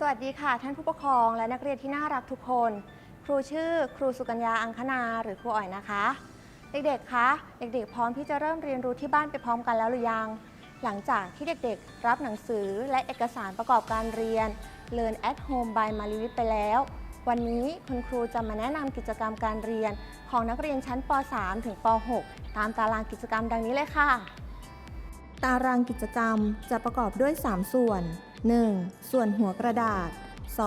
สวัสดีค่ะ ท่านผู้ปกครองและนักเรียนที่น่ารักทุกคน ครูชื่อครูสุกัญญาอังคณาหรือครูอ๋อยนะคะ เด็กๆคะเด็กๆ พร้อมที่จะเริ่มเรียนรู้ที่บ้านไปพร้อมกันแล้วหรือยัง หลังจากที่เด็กๆ รับหนังสือและเอกสารประกอบการเรียน Learn at Home by มาริวิทไปแล้ว วันนี้คุณครูจะมาแนะนำกิจกรรมการเรียน ของนักเรียนชั้นป .3 ถึงป .6 ตามตารางกิจกรรมดังนี้เลยค่ะ ตารางกิจกรรมจะประกอบด้วย 3 ส่วน 1. ส่วนหัวกระดาษ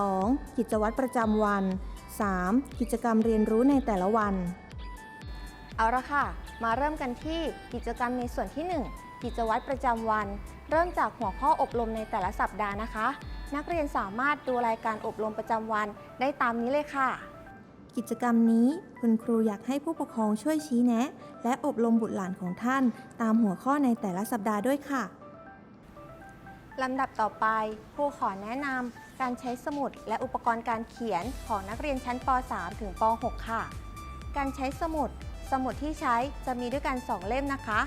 2. กิจวัตรประจำวัน 3. กิจกรรมเรียนรู้ในแต่ละวัน เอาละค่ะ มาเริ่มกันที่กิจกรรมในส่วนที่ 1 กิจวัตรประจำวัน เริ่มจากหัวข้ออบรมในแต่ละสัปดาห์นะคะ นักเรียนสามารถดูรายการอบรมประจำวันได้ตามนี้เลยค่ะ กิจกรรมนี้คุณครูอยากให้ผู้ปกครองช่วยชี้แนะ และอบรมบุตรหลานของท่าน ตามหัวข้อในแต่ละสัปดาห์ด้วยค่ะ ลำดับต่อไปครูขอแนะนำการใช้สมุดและอุปกรณ์การเขียนของนักเรียนชั้นป .3 ถึงป .6 ค่ะ การใช้สมุด สมุดที่ใช้จะมีด้วยกัน 2 เล่มนะคะ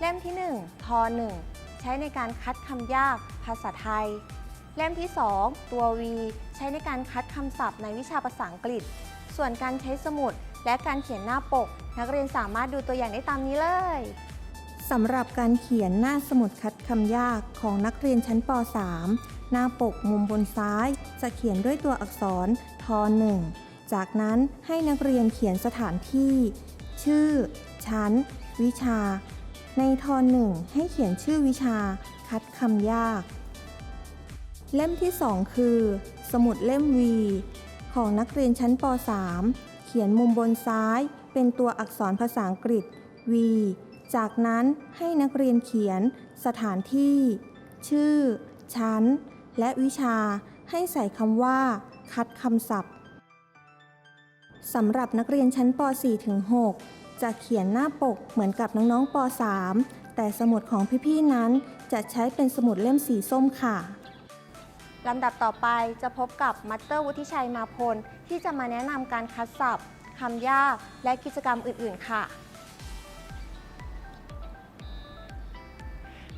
เล่มที่ 1 ท 1 ใช้ในการคัดคำยาก ภาษาไทย เล่มที่ 2 ตัว V ใช้ในการคัดคำศัพท์ในวิชาภาษาอังกฤษ ส่วนการใช้สมุดและการเขียนหน้าปก นักเรียนสามารถดูตัวอย่างได้ตามนี้เลย สำหรับการเขียนหน้าสมุดคัดคำยากของนักเรียนชั้นป .3 หน้าปกมุมบนซ้าย จะเขียนด้วยตัวอักษรท1จากนั้นให้นักเรียนเขียนสถานที่ ชื่อ ชั้น วิชา ในท1ให้เขียนชื่อวิชา คัดคำยาก เล่มที่ 2 คือ สมุดเล่ม V ของนักเรียนชั้นป .3 เขียนมุมบนซ้าย เป็นตัวอักษรภาษาอังกฤษ V จากนั้นให้นักเรียนเขียนสถานที่ ชื่อ ชั้น และวิชาให้ใส่คำว่า คัดคำศัพท์สำหรับนักเรียนชั้นป .4 ถึง 6 จะเขียนหน้าปกเหมือนกับน้องๆป .3 แต่สมุดของพี่ๆนั้นจะใช้เป็นสมุดเล่มสีส้มค่ะลำดับต่อไปจะพบกับมัตเตอร์วุฒิชัยมาพล ที่จะมาแนะนำการคัดศัพท์คำยากและกิจกรรมอื่นๆค่ะ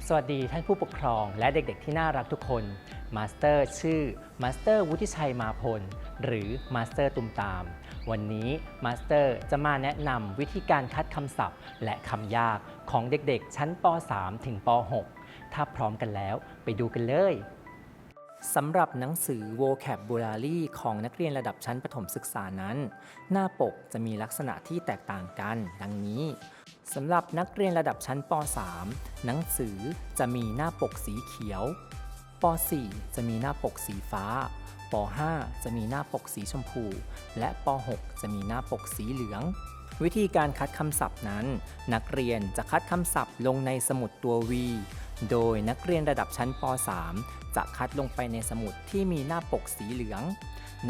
สวัสดีท่านผู้ปกครองและเด็กๆที่น่ารักทุกคน มาสเตอร์ชื่อมาสเตอร์วุฒิชัยมาพล หรือมาสเตอร์ตุมตาม วันนี้มาสเตอร์จะมาแนะนำวิธีการคัดคำศัพท์ และคำยากของเด็กๆ ชั้นป .3 ถึงป .6 ถ้าพร้อมกันแล้วไปดูกันเลยสำหรับหนังสือ vocabulary ของนักเรียนระดับชั้นประถมศึกษานั้น หน้าปกจะมีลักษณะที่แตกต่างกัน ดังนี้ สำหรับนักเรียนระดับชั้นป .3 หนังสือจะมีหน้าปกสีเขียว ป .4 จะมีหน้าปกสีฟ้า ป .5 จะมีหน้าปกสีชมพู และป .6 จะมีหน้าปกสีเหลือง วิธีการคัดคำศัพท์นั้น นักเรียนจะคัดคำศัพท์ลงในสมุดตัว V โดยนักเรียนระดับชั้นป .3 จะคัดลงไปในสมุดที่มีหน้าปกสีเหลือง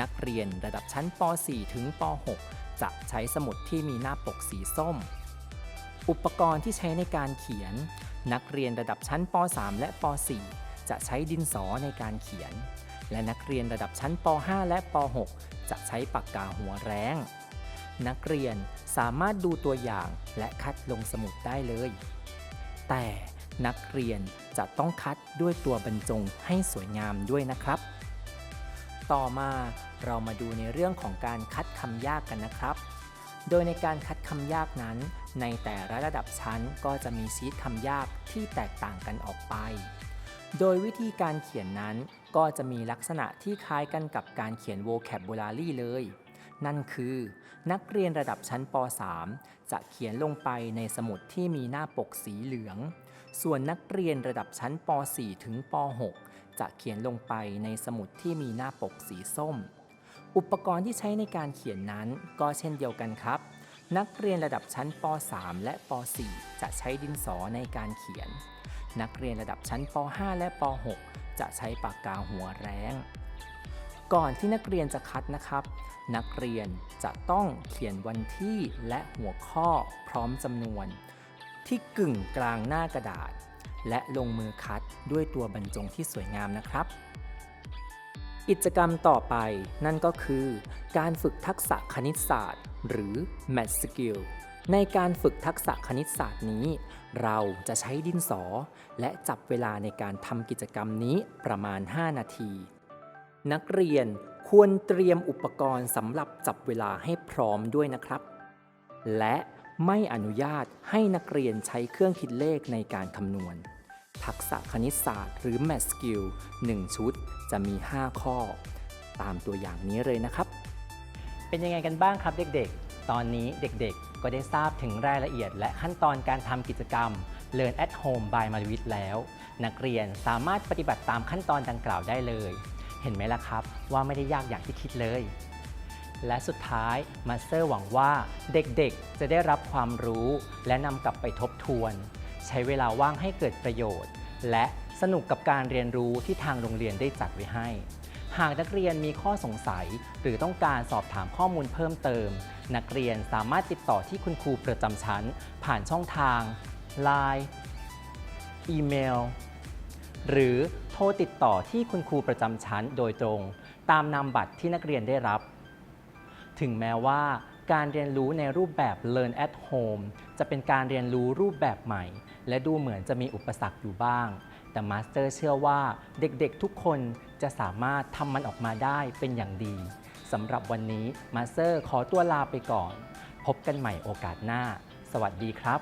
นักเรียนระดับชั้นป .4 ถึงป .6 จะใช้สมุดที่มีหน้าปกสีส้ม อุปกรณ์ที่ใช้ในการเขียน นักเรียนระดับชั้นป .3 และป .4 จะใช้ดินสอในการเขียน และนักเรียนระดับชั้นป .5 และป .6 จะใช้ปากกาหัวแรง นักเรียนสามารถดูตัวอย่างและคัดลงสมุดได้เลย แต่นักเรียนจะต้องคัดด้วยตัวบรรจงให้สวยงามด้วยนะครับ ต่อมาเรามาดูในเรื่องของการคัดคำยากกันนะครับ โดยในการคัดคำยากนั้น ในแต่ละระดับชั้นก็จะมีชีตคำยากที่แตกต่างกันออกไป โดยวิธีการเขียนนั้นก็จะมีลักษณะที่คล้ายกันกับการเขียน vocabulary เลย นั่นคือ นักเรียนระดับชั้นป .3 จะเขียนลงไปในสมุดที่มีหน้าปกสีเหลือง ส่วนนักเรียนระดับชั้นป .4 ถึงป .6 จะเขียนลงไปในสมุดที่มีหน้าปกสีส้ม อุปกรณ์ที่ใช้ในการเขียนนั้นก็เช่นเดียวกันครับ นักเรียนระดับชั้นป .3 และป .4 จะใช้ดินสอในการเขียน นักเรียนระดับชั้นป .5 และป .6 จะใช้ปากกาหัวแรงก่อนที่นักเรียนจะคัดนะครับ นักเรียนจะต้องเขียนวันที่และหัวข้อพร้อมจำนวน ที่กึ่งกลางหน้ากระดาษ และลงมือคัดด้วยตัวบรรจงที่สวยงามนะครับ กิจกรรมต่อไปนั่นก็คือการฝึกทักษะคณิตศาสตร์ หรือ Math Skill ในการฝึกทักษะคณิตศาสตร์นี้ เราจะใช้ดินสอ และจับเวลาในการทำกิจกรรมนี้ประมาณ 5 นาที นักเรียนควรเตรียมอุปกรณ์สำหรับจับเวลาให้พร้อมด้วยนะครับ และไม่อนุญาตให้นักเรียนใช้เครื่องคิดเลขในการคำนวณ ทักษะคณิตศาสตร์ หรือ Math Skill 1 ชุด จะมี 5 ข้อ ตามตัวอย่างนี้เลยนะครับ เป็นยังไงกันบ้างครับเด็กๆ ตอนนี้เด็กๆ ก็ได้ทราบถึงรายละเอียด และขั้นตอนการทำกิจกรรม Learn at Home by มาวิทแล้ว นักเรียนสามารถปฏิบัติตามขั้นตอนดังกล่าวได้เลย เห็นไหมล่ะครับ ว่าไม่ได้ยากอย่างที่คิดเลยและสุดท้ายมาสเตอร์หวังว่าเด็กๆ จะได้รับความรู้และนำกลับไปทบทวน ช้เวลาว่างให้เกิดประโยชน์ และสนุกกับการเรียนรู้ที่ทางโรงเรียนได้จัดไว้ให้ หากนักเรียนมีข้อสงสัย หรือต้องการสอบถามข้อมูลเพิ่มเติม นักเรียนสามารถติดต่อที่คุณครูประจำชั้น ผ่านช่องทาง Line อีเมล หรือโทรติดต่อที่คุณครูประจำชั้นโดยตรง ตามนามบัตรที่นักเรียนได้รับ ถึงแม้ว่า การเรียนรู้ในรูปแบบ Learn at Home จะเป็นการเรียนรู้รูปแบบใหม่ และดูเหมือนจะมีอุปสรรคอยู่บ้าง แต่มาสเตอร์เชื่อว่าเด็กๆทุกคนจะสามารถทำมันออกมาได้เป็นอย่างดีสำหรับวันนี้มาสเตอร์ขอตัวลาไปก่อน พบกันใหม่โอกาสหน้า สวัสดีครับ